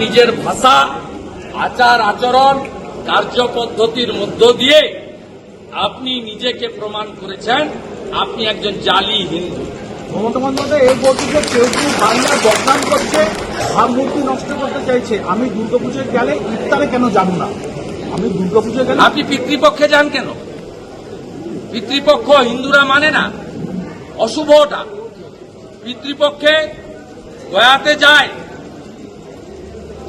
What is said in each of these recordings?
নিজের ভাষা আচার আচরণ কার্যপদ্ধতির মধ্য দিয়ে আপনি নিজেকে প্রমাণ করেছেন আপনি একজন জালি হিন্দু। মমতা বন্দ্যোপাধ্যায় এই বলছে কেউ কেউ বাংলা বদনাম করছে ভাবমূর্তি নষ্ট করতে চাইছে। আমি দুর্গাপুজোয় গেলে ইফতারে কেন যাব না? আমি দুর্গাপুজোয় গেলে আপনি পিতৃপক্ষে যান কেন? পিতৃপক্ষ হিন্দুরা মানে না অশুভটা। পিতৃপক্ষে গয়াতে যায়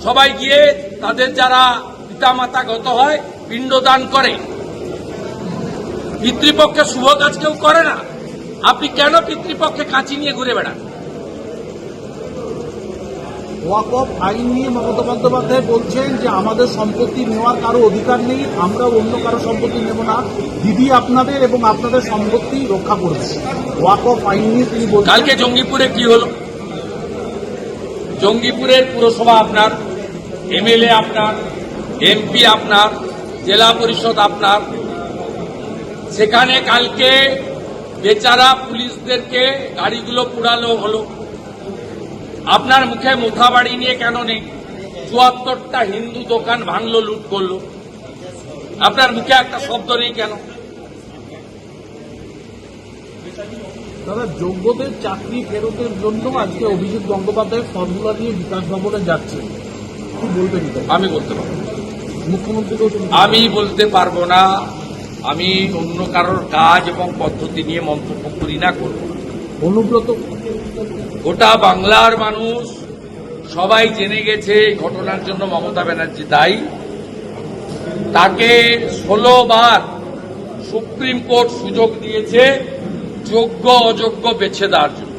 সবাই গিয়ে তাদের যারা পিতামাতা গত হয় পিণ্ডদান করে। পিতৃপক্ষে শুভ কাজ কেউ করে না। আপনি কেন পিতৃপক্ষে কাঁচি নিয়ে ঘুরে বেড়ান? ওয়াকফ আইন নিয়ে মমতা বন্দ্যোপাধ্যায় বলছেন যে আমাদের সম্পত্তি নেওয়ার কারও অধিকার নেই আমরা অন্য কারও সম্পত্তি নেব না। দিদি আপনাদের এবং আপনাদের সম্পত্তি রক্ষা করবে। ওয়াকফ আইন নিয়ে তিনি কালকে জঙ্গিপুরে কি হলো? জঙ্গিপুরের পুরসভা আপনার এমএলএ আপনার, এমপি আপনার, জেলা পরিষদ আপনার। সেখানে কালকে বেচারা পুলিশদেরকে গাড়িগুলো পুরালো হলো। আপনার মুখে মুথা বাড়ি নিয়ে কেন নেই? চুয়াত্তরটা হিন্দু দোকান ভাঙলো, লুট করল। আপনার মুখে একটা শব্দ নেই কেন? দাদা যোগ্যদের চাকরি ফেরতের জন্য আজকে অভিজিৎ গঙ্গোপাধ্যায় ফর্মুলা নিয়ে বিকাশ ভবনে যাচ্ছে? আমি বলতে পারব। আমি বলতে পারব না আমি অন্য কারোর কাজ এবং পদ্ধতি নিয়ে মন্তব্য করি না করব অনুব্রত। গোটা বাংলার মানুষ সবাই জেনে গেছে ঘটনার জন্য মমতা ব্যানার্জি দায়ী। তাকে ষোলো বার সুপ্রিম কোর্ট সুযোগ দিয়েছে যোগ্য অযোগ্য বেছে দেওয়ার জন্য।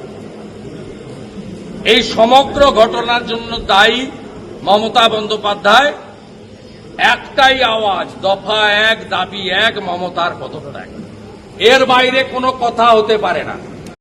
এই সমগ্র ঘটনার জন্য দায়ী মমতা বন্দ্যোপাধ্যায়, একটাই আওয়াজ, দফা এক, দাবি এক, মমতার পদত্যাগ। এর বাইরে কোনো কথা হতে পারে না।